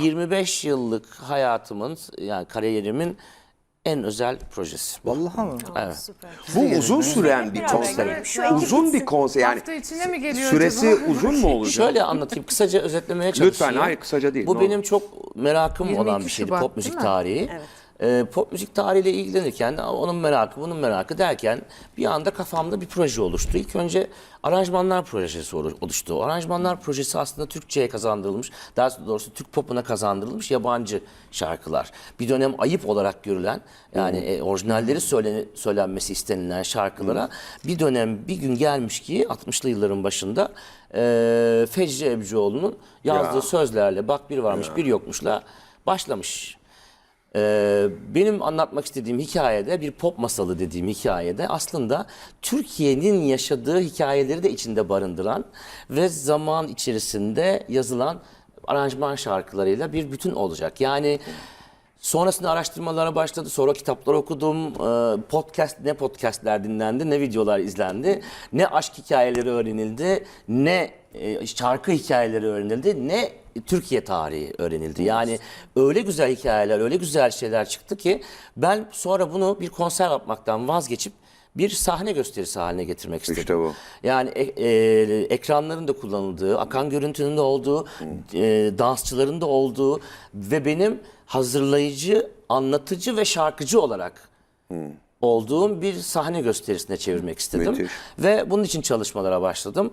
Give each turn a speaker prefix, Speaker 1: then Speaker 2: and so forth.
Speaker 1: 25 yıllık hayatımın yani kariyerimin en özel projesi.
Speaker 2: Vallahi mı?
Speaker 1: Evet.
Speaker 3: Süper.
Speaker 4: Bu uzun süren bir konser.
Speaker 3: Şu
Speaker 4: Uzun bir konser yani.
Speaker 5: Hafta içine mi geliyor
Speaker 4: Süresi
Speaker 5: acaba?
Speaker 4: uzun mu olacak?
Speaker 1: Şöyle anlatayım, kısaca özetlemeye çalışayım.
Speaker 4: hayır, kısaca değil,
Speaker 1: Bu
Speaker 4: ne
Speaker 1: benim çok merakım
Speaker 5: 22
Speaker 1: olan bir şeydi
Speaker 5: Şubat,
Speaker 1: pop müzik
Speaker 5: değil mi?
Speaker 1: tarihi. Ee, pop müzik tarihiyle ilgilenirken onun merakı, bunun merakı derken bir anda kafamda bir proje oluştu. İlk önce aranjmanlar projesi olu- oluştu. O aranjmanlar projesi aslında Türkçe'ye kazandırılmış, daha doğrusu Türk popuna kazandırılmış yabancı şarkılar. Bir dönem ayıp olarak görülen, yani e, orijinalleri söyle, söylenmesi istenilen şarkılara bir dönem bir gün gelmiş ki 60'lı yılların başında e, Fecri Ebcioğlu'nun yazdığı
Speaker 4: Ya.
Speaker 1: sözlerle bak bir varmış bir yokmuşla başlamış. Ee, benim anlatmak istediğim hikayede bir pop masalı dediğim hikayede aslında Türkiye'nin yaşadığı hikayeleri de içinde barındıran ve zaman içerisinde yazılan aranjman şarkılarıyla bir bütün olacak. Yani Sonrasında araştırmalara başladı. Sonra kitaplar okudum. Ee, Podcast ne podcastler dinlendi, ne videolar izlendi, ne aşk hikayeleri öğrenildi, ne e, şarkı hikayeleri öğrenildi, ne Türkiye tarihi öğrenildi. Yani öyle güzel hikayeler, öyle güzel şeyler çıktı ki ben sonra bunu bir konser yapmaktan vazgeçip bir sahne gösterisi haline getirmek istedim.
Speaker 4: İşte bu.
Speaker 1: Yani e- e, ekranların da kullanıldığı, akan görüntünün de olduğu, e, dansçıların da olduğu ve benim hazırlayıcı, anlatıcı ve şarkıcı olarak olduğum bir sahne gösterisine çevirmek istedim.
Speaker 4: Müthiş.
Speaker 1: Ve bunun için çalışmalara başladım.